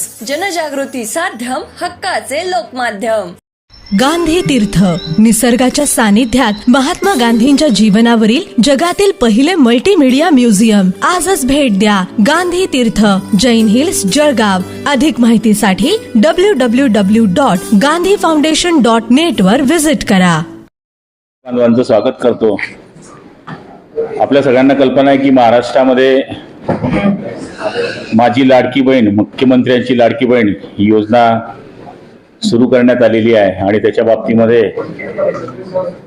News. जनजागृती साध्यम हक्काचे लोकमाध्यम. गांधी तीर्थ. निसर्गाच्या सानिध्यात महात्मा गांधींच्या जीवनावरील जगातील पहिले मल्टीमीडिया म्युझियम आजच भेट द्या गांधी तीर्थ. जैन हिल्स जळगाव. अधिक माहितीसाठी W W W dot Gandhi foundation dot net वर विजिट करा. बांधवांचं स्वागत करतो. आपल्या सगळ्यांना कल्पना आहे की महाराष्ट्रामध्ये माझी लाडकी बहीण मुख्यमंत्र्यांची लाडकी बहीण ही योजना सुरू करण्यात आलेली आहे आणि त्याच्या बाबतीमध्ये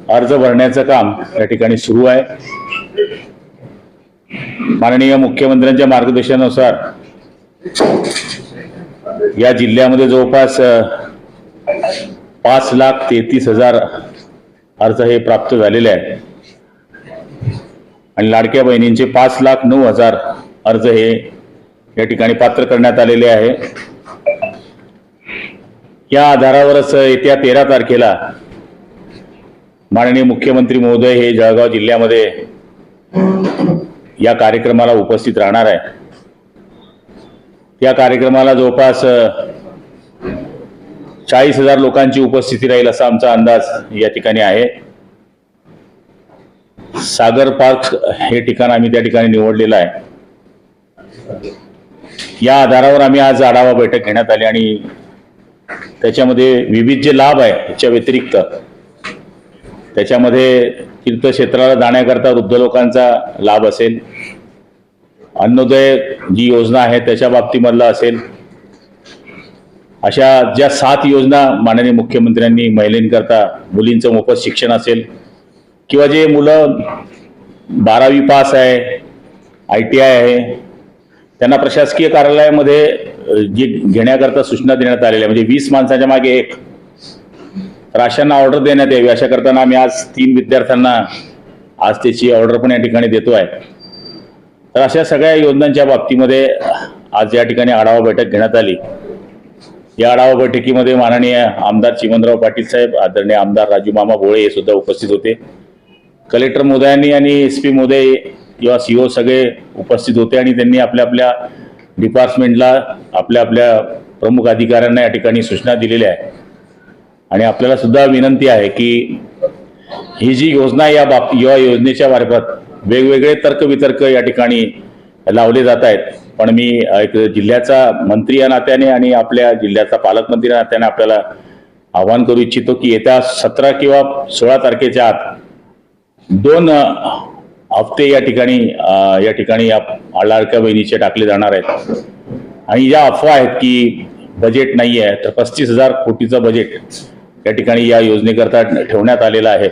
अर्ज भरण्याचं काम या ठिकाणी सुरू आहे. माननीय मुख्यमंत्र्यांच्या मार्गदर्शनानुसार या जिल्ह्यामध्ये जवळपास पाच लाख तेहतीस हजार अर्ज हे प्राप्त झालेले आहे आणि लाडक्या बहिणींचे पाच लाख नऊ हजार अर्ज हे या ठिकाणी पात्र करण्यात आलेले आहे. या आधारावरच येत्या तेरा तारखेला माननीय मुख्यमंत्री महोदय हे जळगाव जिल्ह्यामध्ये या कार्यक्रमाला उपस्थित राहणार आहे. या कार्यक्रमाला जवळपास चाळीस हजार लोकांची उपस्थिती राहील असा आमचा अंदाज या ठिकाणी आहे. सागर पार्क हे ठिकाण आम्ही त्या ठिकाणी निवडलेलं आहे. या आधारावर आम्ही आज आढावा बैठक घेण्यात आली आणि त्याच्यामध्ये विविध जे लाभ आहे त्याच्या व्यतिरिक्त त्याच्यामध्ये तीर्थक्षेत्राला जाण्याकरता वृद्ध लोकांचा लाभ असेल अन्नोदय जी योजना आहे त्याच्या बाबतीमधला असेल अशा ज्या सात योजना माननीय मुख्यमंत्र्यांनी महिलेंकरता मुलींचं मोफत शिक्षण असेल किंवा जे मुलं बारावी पास आहे आय टी आय आहे त्यांना प्रशासकीय कार्यालयामध्ये जे घेण्याकरता सूचना देण्यात आलेल्या आहे, म्हणजे वीस माणसाच्या मागे एक. राशांना ऑर्डर देण्यात यावी अशा करताना आम्ही आज तीन विद्यार्थ्यांना आज त्याची ऑर्डर पण या ठिकाणी देतो आहे तर अशा सगळ्या योजनांच्या बाबतीमध्ये आज या ठिकाणी आढावा बैठक घेण्यात आली. या आढावा बैठकीमध्ये माननीय आमदार चिमनराव पाटील साहेब आदरणीय आमदार राजू मामा भोळे हे सुद्धा उपस्थित होते. कलेक्टर मोदयांनी आणि एस पी मोदय किंवा सी ओ सगळे उपस्थित होते आणि त्यांनी आपल्या आपल्या डिपार्टमेंटला आपल्या आपल्या प्रमुख अधिकाऱ्यांना या ठिकाणी सूचना दिलेल्या आहे आणि आपल्याला सुद्धा विनंती आहे की ही जी योजना या बाब या योजनेच्या मार्फत वेगवेगळे तर्कवितर्क या ठिकाणी लावले जात आहेत. पण मी एक जिल्ह्याचा मंत्री या नात्याने आणि आपल्या जिल्ह्याचा पालकमंत्री या नात्याने आपल्याला आवाहन करू इच्छितो की येत्या सतरा किंवा सोळा तारखेच्या आत दोन हप्ते या ठिकाणी या ठिकाणी या लाडक्या बहिणीचे टाकले जाणार आहेत. आणि ज्या अफवा आहेत की बजेट नाही आहे तर पस्तीस हजार कोटीचं बजेट या ठिकाणी या योजनेकरता ठेवण्यात आलेलं आहे.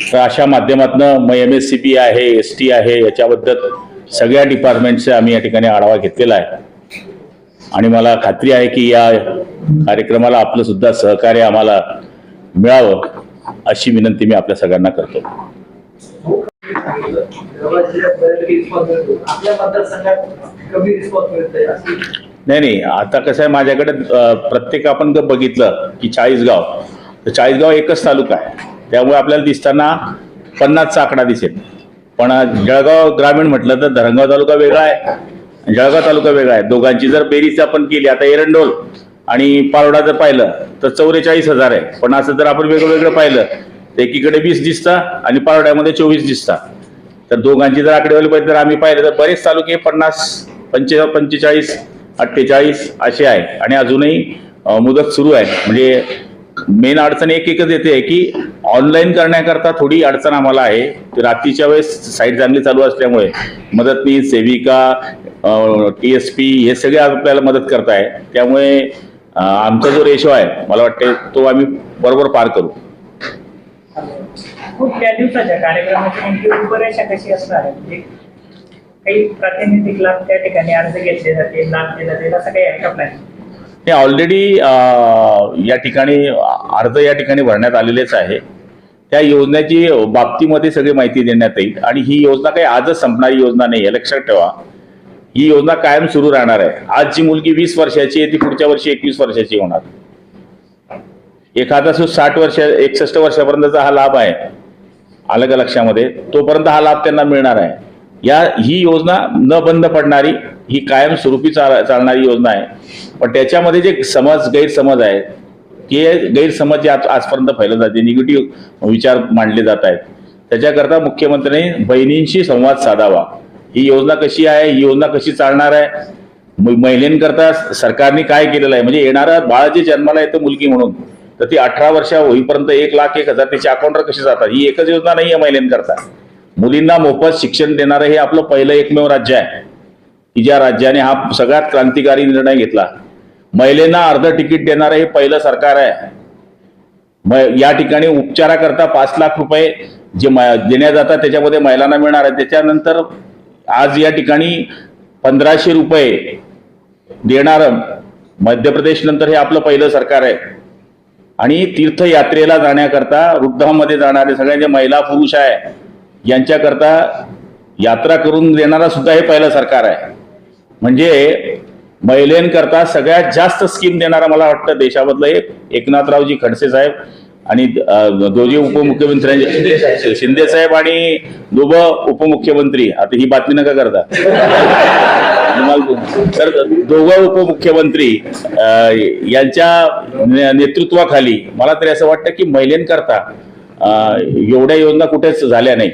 तर अशा माध्यमातनं मग एम एस सी पी आहे एस टी आहे याच्याबद्दल सगळ्या डिपार्टमेंटचा आम्ही या ठिकाणी आढावा घेतलेला आहे. आणि मला खात्री आहे की या कार्यक्रमाला आपलं सुद्धा सहकार्य आम्हाला मिळावं अशी विनंती मी आपल्या सगळ्यांना करतो. नाही नाही. आता कसं आहे माझ्याकडे प्रत्येक आपण जर बघितलं की चाळीसगाव तर चाळीसगाव एकच तालुका आहे. त्यामुळे आपल्याला दिसताना पन्नासचा आकडा दिसेल. पण जळगाव ग्रामीण म्हटलं तर धरणगाव तालुका वेगळा आहे. जळगाव तालुका वेगळा आहे. दोघांची जर बेरीज आपण केली आता एरंडोल आणि पारोडा जर पाहिलं तर चौवेचाळीस हजार आहे. पण असं जर आपण वेगळं वेगळं पाहिलं एकीकडे वीस दिसता आणि पारोड्यामध्ये चोवीस दिसता. तर दोघांची जर आकडेवारी पाहिजे तर आम्ही पाहिलं तर बरेच तालुके पन्नास पंचे पंचेचाळीस अठ्ठेचाळीस असे आहे. आणि अजूनही मुदत सुरू आहे. म्हणजे मेन अडचण एक एकच येते की ऑनलाईन करण्याकरता थोडी अडचण आम्हाला आहे. रात्रीच्या वेळेस साईट चांगली चालू असल्यामुळे मदतनीस सेविका टी एस पी हे सगळे आपल्याला मदत करताय. त्यामुळे आमचा जो रेशो आहे मला वाटते तो आम्ही बरोबर पार करू. खूप त्या दिवसाच्या कार्यक्रमाची नेमकी म्हणजे रूपरेषा कशी असणार आहे म्हणजे काही प्रातिनिधिक लाभ त्या ठिकाणी अर्ज घेतले जातील लाभ दिला जाईल असं काही आहे का प्लॅन हे ऑलरेडी या ठिकाणी अर्ज या ठिकाणी भरण्यात आलेलेच आहे. त्या योजनेची बाबतीमध्ये सगळी माहिती देण्यात येईल. आणि ही योजना काही आजच संपणारी योजना नाही आहे लक्षात ठेवा. ही योजना कायम सुरू राहणार आहे. आज जी मुलगी वीस वर्षाची आहे ती पुढच्या वर्षी एकवीस वर्षाची होणार. एखादा जो साठ वर्ष एकसष्ट वर्षापर्यंतचा हा लाभ आहे आलं का लक्षामध्ये तोपर्यंत हा लाभ त्यांना मिळणार आहे. या ही योजना न बंद पडणारी ही कायमस्वरूपी चाल चालणारी योजना आहे. पण त्याच्यामध्ये जे समज गैरसमज आहेत ते गैरसमज जे आज आजपर्यंत फैलत जाते निगेटिव्ह विचार मांडले जात आहेत त्याच्याकरता मुख्यमंत्र्यांनी बहिणींशी संवाद साधावा. ही योजना कशी आहे? ही योजना कशी चालणार आहे? महिलेंकरता सरकारने काय केलेलं आहे? म्हणजे येणारा बाळ जे जन्माला येतं मुलगी म्हणून तर ती अठरा वर्ष होईपर्यंत एक लाख एक हजार त्याच्या अकाउंटवर कशी जातात? ही एकच योजना नाही आहे महिलांकरता. मुलींना मोफत शिक्षण देणारं हे आपलं पहिलं एकमेव राज्य आहे. की ज्या राज्याने हा सगळ्यात क्रांतिकारी निर्णय घेतला. महिलेंना अर्ध तिकीट देणारं हे पहिलं सरकार आहे. म- या ठिकाणी उपचाराकरता पाच लाख रुपये जे म- देण्यात जातात त्याच्यामध्ये महिलांना मिळणार आहे त्याच्यानंतर आज या ठिकाणी पंधराशे रुपये देणारं मध्य प्रदेश नंतर हे आपलं पहिलं सरकार आहे. आणि तीर्थयात्रेला जाण्याकरता वृद्धामध्ये जाणारे सगळ्या ज्या महिला पुरुष आहे यांच्याकरता यात्रा करून देणारा सुद्धा हे पहिलं सरकार आहे. म्हणजे महिलांकरता सगळ्यात जास्त स्कीम देणारा मला वाटतं देशामधलं एक एकनाथरावजी खडसे साहेब आणि दोघे उपमुख्यमंत्र्यांचे शिंदे साहेब. आणि दोघं उपमुख्यमंत्री. आता ही बातमी नका करता. तर दोघं उपमुख्यमंत्री यांच्या नेतृत्वाखाली मला तरी असं वाटतं की महिलांकरता एवढ्या योजना कुठेच झाल्या नाही.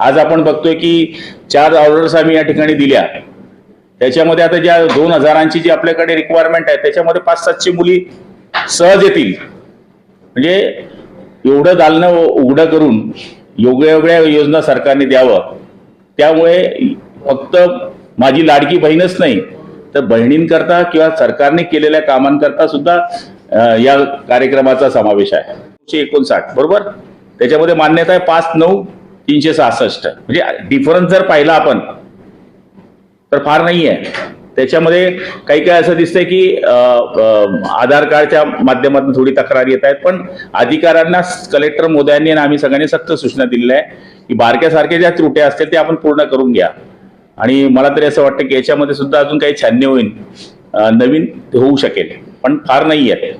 आज आपण बघतोय की चार ऑर्डर्स आम्ही या ठिकाणी दिल्या. त्याच्यामध्ये आता ज्या दोन हजारांची जी आपल्याकडे रिक्वायरमेंट आहे त्याच्यामध्ये पाच सातशे मुली सहज येतील. म्हणजे एवढं दालनं उघडं करून योग्य योजना सरकारने द्यावं. त्यामुळे फक्त माझी लाडकी बहीणच नाही. तर बहिणींकरता किंवा सरकारने केलेल्या कामांकरता सुद्धा या कार्यक्रमाचा समावेश आहे. दोनशे एकोणसाठ बरोबर? त्याच्यामध्ये मान्यता आहे पाच नऊ तीनशे सहासष्ट. म्हणजे डिफरन्स जर पाहिला आपण तर फार नाही आहे त्याच्यामध्ये काही काही असं दिसतंय की आधार कार्डच्या माध्यमातून थोडी तक्रार येत आहेत पण अधिकाऱ्यांना कलेक्टर मोदयांनी आणि आम्ही सगळ्यांनी सक्त सूचना दिलेल्या आहे की बारक्यासारख्या ज्या त्रुट्या असतील ते आपण पूर्ण करून घ्या. आणि मला तरी असं वाटतं की याच्यामध्ये सुद्धा अजून काही छान्य होईल नवीन ते होऊ शकेल. पण फार नाही आहे.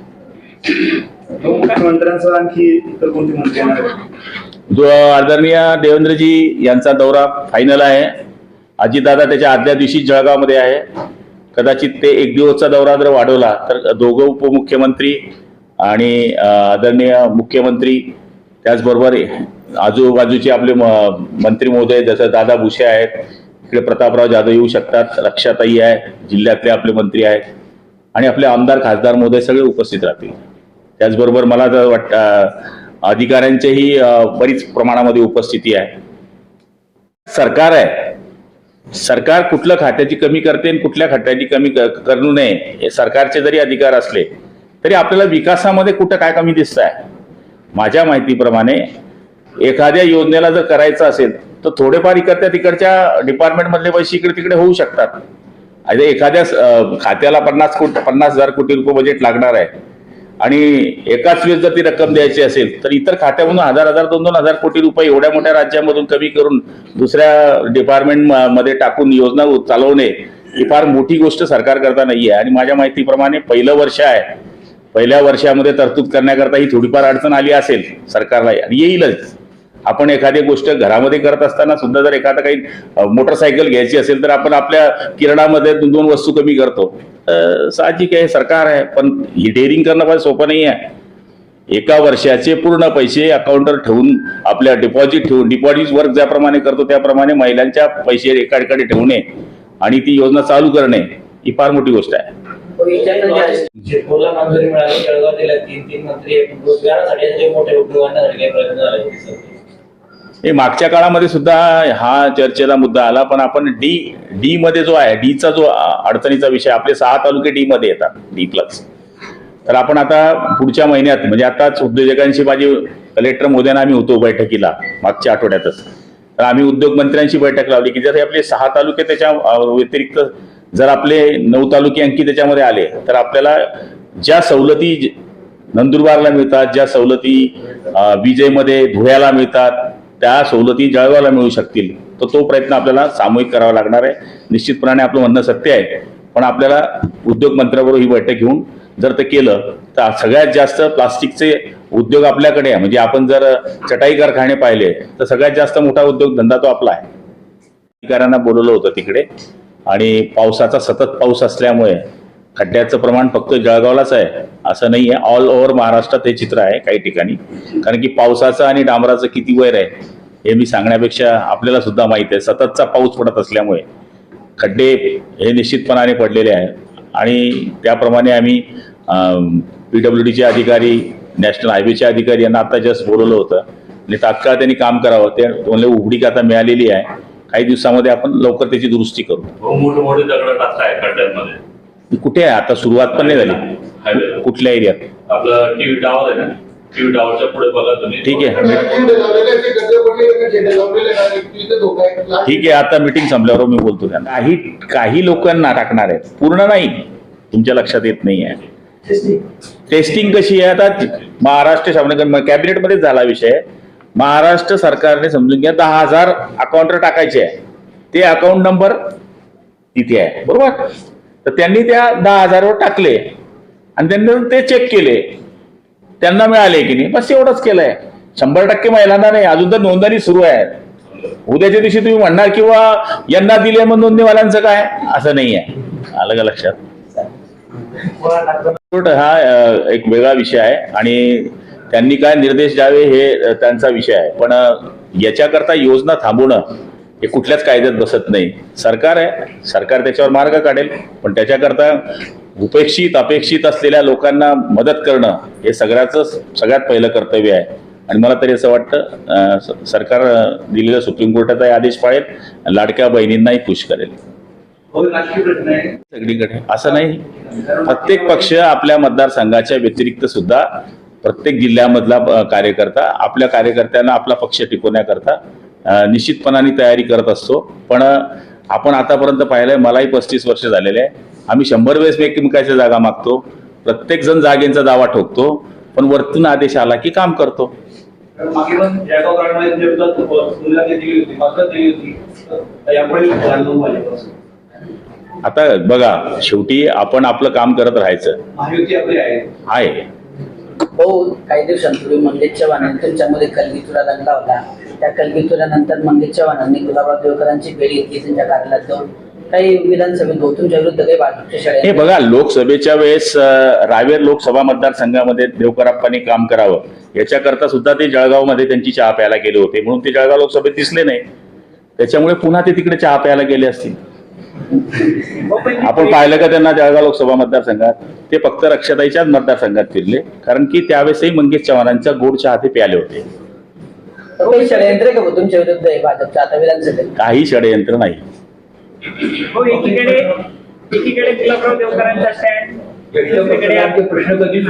मुख्यमंत्र्यांसह आणखी इतर कोणते मंत्री येणार आहेत? जो आदरणीय देवेंद्रजी यांचा दौरा फायनल आहे. अजितदादा त्याच्या आदल्या दिवशी जळगावमध्ये आहे. कदाचित ते एक दिवसचा दौरा जर वाढवला तर दोघं उपमुख्यमंत्री आणि अं, आदरणीय मुख्यमंत्री त्याचबरोबर आजूबाजूचे आपले म- मंत्री महोदय जसं दादा भुसे आहेत इकडे प्रतापराव जाधव येऊ शकतात. रक्षाताई आहे जिल्ह्यातले आपले मंत्री आहेत. आणि आपले आमदार खासदार महोदय सगळे उपस्थित राहतील. त्याचबरोबर मला तर वाटतं अधिकाऱ्यांचीही बरीच प्रमाणामध्ये उपस्थिती आहे. सरकार आहे. सरकार कुठल्या खात्याची कमी करते आणि कुठल्या खात्याची कमी करू नये हे सरकारचे जरी अधिकार असले तरी आपल्याला विकासामध्ये कुठं काय कमी दिसत आहे माझ्या माहितीप्रमाणे एखाद्या योजनेला जर करायचं असेल तर थोडेफार इकडच्या तिकडच्या डिपार्टमेंटमधले पैसे इकडे तिकडे होऊ शकतात. आता एखाद्या खात्याला पन्नास कोट पन्नास हजार कोटी रुपये बजेट लागणार आहे. आणि एकाच वेळेस जर ती रक्कम द्यायची असेल तर इतर खात्यामधून हजार हजार दोन दोन हजार कोटी रुपये एवढ्या मोठ्या राज्यामधून कमी करून दुसऱ्या डिपार्टमेंटमध्ये टाकून योजना चालवणे ही फार मोठी गोष्ट सरकार करता आहे आणि माझ्या माहितीप्रमाणे पहिलं वर्ष आहे. पहिल्या वर्षामध्ये तरतूद करण्याकरता ही थोडीफार अडचण आली असेल सरकारला आणि येईलच. आपण एखादी गोष्ट घरामध्ये करत असताना सुद्धा जर एखादा काही मोटरसायकल घ्यायची असेल तर आपण आपल्या किरणामध्ये दोन दोन वस्तू कमी करतो. साहजिक आहे सरकार आहे पण ही डेअरिंग करणं फार सोपं नाही आहे. एका वर्षाचे पूर्ण पैसे अकाउंटवर ठेवून आपल्या डिपॉझिट ठेवून डिपॉझिट वर्क ज्याप्रमाणे करतो त्याप्रमाणे महिलांच्या पैसे एका ठिकाणी ठेवणे आणि ती योजना चालू करणे ही फार मोठी गोष्ट आहे. मंजुरी मिळाली तीन तीन मंत्री रोजगारासाठी मागच्या काळामध्ये सुद्धा हा चर्चेला मुद्दा आला पण आपण डी डी मध्ये जो आहे डीचा जो अडचणीचा विषय आपले सहा तालुके डी मध्ये येतात डी प्लस तर आपण आता पुढच्या महिन्यात म्हणजे आताच उद्योजकांशी माझी कलेक्टर मोद्यांना आम्ही होतो बैठकीला मागच्या आठवड्यातच. तर आम्ही उद्योगमंत्र्यांशी बैठक लावली की जर हे आपले सहा तालुके त्याच्या व्यतिरिक्त जर आपले नऊ तालुके अंकी त्याच्यामध्ये आले तर आपल्याला ज्या सवलती ज- नंदुरबारला मिळतात ज्या सवलती विजयमध्ये धुळ्याला मिळतात त्या सवलती जळगावला मिळू शकतील तर तो प्रयत्न आपल्याला सामूहिक करावा लागणार आहे. निश्चितपणाने आपलं म्हणणं सत्य आहे. पण आपल्याला उद्योग मंत्र्याबरोबर ही बैठक घेऊन जर ते केलं तर सगळ्यात जास्त प्लास्टिकचे उद्योग आपल्याकडे आहे. म्हणजे आपण जर चटाई कारखाने पाहिले तर सगळ्यात जास्त मोठा उद्योग धंदा तो आपला आहे. अधिकाऱ्यांना बोलवलं होतं तिकडे. आणि पावसाचा सतत पाऊस असल्यामुळे खड्ड्याचं प्रमाण फक्त जळगावलाच आहे. असं नाही आहे ऑल ओव्हर महाराष्ट्रात हे चित्र आहे काही ठिकाणी. कारण की पावसाचं आणि डांबराचं किती वैर आहे हे मी सांगण्यापेक्षा आपल्याला सुद्धा माहीत आहे सततचा पाऊस पडत असल्यामुळे खड्डे हे निश्चितपणाने पडलेले आहेत आणि त्याप्रमाणे आम्ही पी डब्ल्यू डीचे अधिकारी नॅशनल हायवेचे अधिकारी यांना आता जस्ट बोलवलं होतं. आणि तात्काळ त्यांनी काम करावं ते म्हणले उघडीक आता मिळालेली आहे. काही दिवसामध्ये आपण लवकर त्याची दुरुस्ती करू. दगड टाकताय खड्ड्यांमध्ये. कुठे आहे? आता सुरुवात पण नाही झाली. कुठल्या एरियात? आपलं टीव्ही टावर आहे ना? टीव्ही टावरच्या पुढे बघा तुम्ही. ठीक आहे. ठीक आहे आता मीटिंग संपल्यावर मी बोलतो त्यांना. काही काही लोकांना टाकणार आहेत. पूर्ण नाही. तुमच्या लक्षात येत नाही आहे. टेस्टिंग कशी आहे? आता महाराष्ट्र शासन कॅबिनेटमध्येच झाला विषय. महाराष्ट्र सरकारने समजून घ्या दहा हजार अकाउंटवर टाकायचे आहे. ते अकाउंट नंबर तिथे आहे. बरोबर? तर त्यांनी त्या दहा हजारवर टाकले. आणि त्यांनी ते चेक केले. त्यांना मिळाले की नाही? बस एवढंच केलंय. शंभर टक्के महिलांना नाही अजून तर नोंदणी सुरू आहे उद्याच्या दिवशी तुम्ही म्हणणार किंवा यांना दिले मग नोंदणीवाल्यांचं काय? असं नाही आहे आलं का लक्षात? हा एक वेगळा विषय आहे आणि त्यांनी काय निर्देश द्यावे हे त्यांचा विषय आहे. पण याच्याकरता योजना थांबवणं हे कुठल्याच कायद्यात बसत नाही. सरकार आहे. सरकार त्याच्यावर मार्ग काढेल. पण त्याच्याकरता उपेक्षित अपेक्षित असलेल्या लोकांना मदत करणं हे सगळ्याच सगळ्यात पहिलं कर्तव्य आहे. आणि मला तरी असं वाटतं सरकार दिलेला सुप्रीम कोर्टाचाही आदेश पाळेल लाडक्या बहिणींनाही खुश करेल. सगळीकडे असं नाही. प्रत्येक पक्ष आपल्या मतदारसंघाच्या व्यतिरिक्त सुद्धा प्रत्येक जिल्ह्यामधला कार्यकर्ता आपल्या कार्यकर्त्यांना आपला पक्ष टिकवण्याकरता निश्चितपणाने तयारी करत असतो. पण आपण आतापर्यंत पाहिलंय मलाही पस्तीस वर्ष झालेले आहे. आम्ही शंभर वेळेस एकमेकाच्या जागा मागतो. प्रत्येक जण जागेंचा दावा ठोकतो पण वरतून आदेश आला की काम करतो. आता बघा शेवटी आपण आपलं काम करत राहायचं. आहे. हो काही दिवसांपूर्वी मंगेश चव्हाण तुमच्यामध्ये कलगीतुरा लागला होता. त्या कलगीतुरानंतर मंगेश चव्हाणांनी गुलाबराव देवकरांची भेट घेतली त्यांच्या कार्यालयात जाऊन काही विधानसभेत तुमच्या विरुद्ध काही हे बघा लोकसभेच्या वेळेस रावेर लोकसभा मतदारसंघामध्ये देवकराप्पांनी काम करावं. याच्याकरता सुद्धा ते जळगावमध्ये त्यांची चहा प्यायला गेले होते. म्हणून ते जळगाव लोकसभेत दिसले नाही. त्याच्यामुळे पुन्हा ते तिकडे चहा प्यायला गेले असतील. आपण पाहिलं का त्यांना जळगाव लोकसभा मतदारसंघात? ते फक्त रक्षाताईच्याच मतदारसंघात फिरले कारण की त्यावेळेसही मंगेश चव्हाणांचा गोड चहा ते प्याले होते. काही षडयंत्र नाही. हो एकीकडे एकीकडे गुलाबराव देवकरांचा स्टँड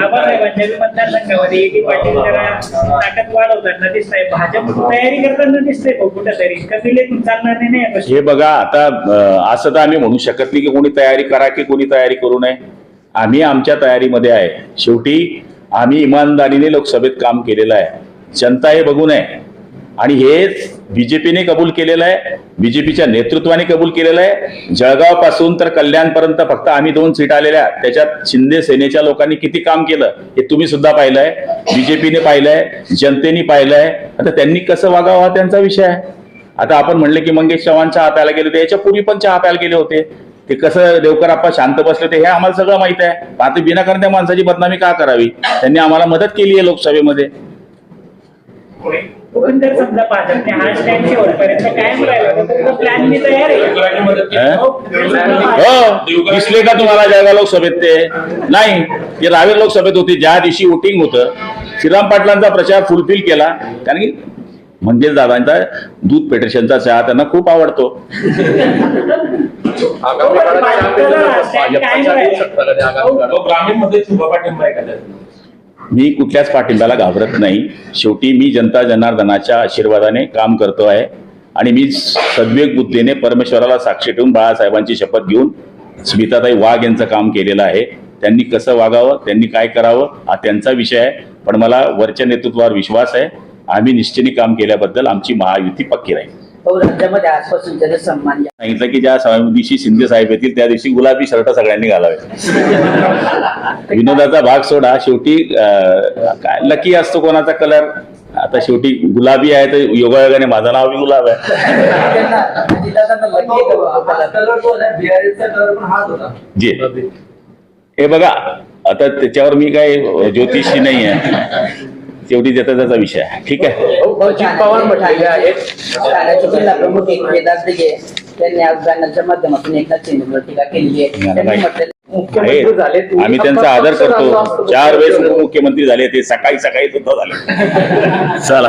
आबासाहेबांच्या बी मतदारसंघामध्ये एकी पाटील जरा ताकद वाढवताना दिसत आहे भाजप तयारी करताना दिसतंय भाऊ कुठंतरी कमी लेखून चालणार नाही ना या गोष्टी. हे बघा आता असं तर आम्ही म्हणू शकत नाही की कोणी तयारी करा की कोणी तयारी करू नये. आम्ही आमच्या तयारीमध्ये आहे. शेवटी आम्ही इमानदारीने लोकसभेत काम केलेलं आहे. जनता हे बघू नये. आणि हेच बीजेपीने कबूल केलेलं आहे. बीजेपीच्या नेतृत्वाने कबूल केलेलं आहे. जळगावपासून तर कल्याणपर्यंत फक्त आम्ही दोन सीट आलेल्या त्याच्यात शिंदे सेनेच्या लोकांनी किती काम केलं हे तुम्ही सुद्धा पाहिलंय. बीजेपीने पाहिलंय जनतेने पाहिलंय. आता त्यांनी कसं वागावं हा त्यांचा विषय आहे. आता आपण म्हणले की मंगेश चव्हाण चहा प्यायला गेले होते याच्या पूर्वी पण चहा प्यायला गेले होते. ते कसं देवकर आप्पा शांत बसले होते हे आम्हाला सगळं माहीत आहे. आता विनाकारण त्या माणसाची बदनामी का करावी? त्यांनी आम्हाला मदत केली आहे लोकसभेमध्ये. पण जर समजा भाजपने हा स्टँड शेवटपर्यंत कायम राहिला तर प्लॅन मी तयार आहे. हं? हो. दिसले का तुम्हाला जळगाव लोकसभेत ते? नाही. ते रावेर लोकसभेत होती. ज्या दिवशी वोटिंग होतं श्रीराम पाटलांचा प्रचार फुलफिल केला. कारण की मंगेश दादांचा दूध पेट्रेशनचा चहा त्यांना खूप आवडतो. ग्रामीणमध्ये मी कुठल्याच पाठिंब्याला घाबरत नाही. शेवटी मी जनता जनार्दनाच्या आशीर्वादाने काम करतो आहे. आणि मी सद्वेग बुद्धीने परमेश्वराला साक्षी ठेवून बाळासाहेबांची शपथ घेऊन स्मिताताई वाघ यांचं काम केलेलं आहे. त्यांनी कसं वागावं त्यांनी काय करावं हा त्यांचा विषय आहे. पण मला वरच्या नेतृत्वावर विश्वास आहे. आम्ही निश्चिनी काम केल्याबद्दल आमची महायुती पक्की राहील. राज्यामध्ये आजपासून त्याचा सन्मान सांगितलं की ज्या दिवशी शिंदे साहेब येतील त्या दिवशी गुलाबी शर्ट सगळ्यांनी घालावे. विनोदाचा भाग सोडा. शेवटी काय लकी असतो कोणाचा कलर आता शेवटी गुलाबी आहे तर योगायोगाने माझं नाव बी गुलाब आहे. जे. हे बघा आता त्याच्यावर मी काय ज्योतिषी नाही आहे शेवटी त्याचा त्याचा विषय आहे. ठीक आहे? अजित पवार म्हटलेले आहेत. ठाण्याचे जिल्हा प्रमुख एकमेदार दिघे. त्यांनी आज बॅनरच्या माध्यमातून एकनाथ शिंदेवर टीका केलेली आहे. नाही, त्यांनी नाही. म्हटलेलं आहे. आम्ही त्यांचा आदर करतो. चार वेळेस उपमुख्यमंत्री झाले ते सकाळी सकाळी सुद्धा झाले. चला.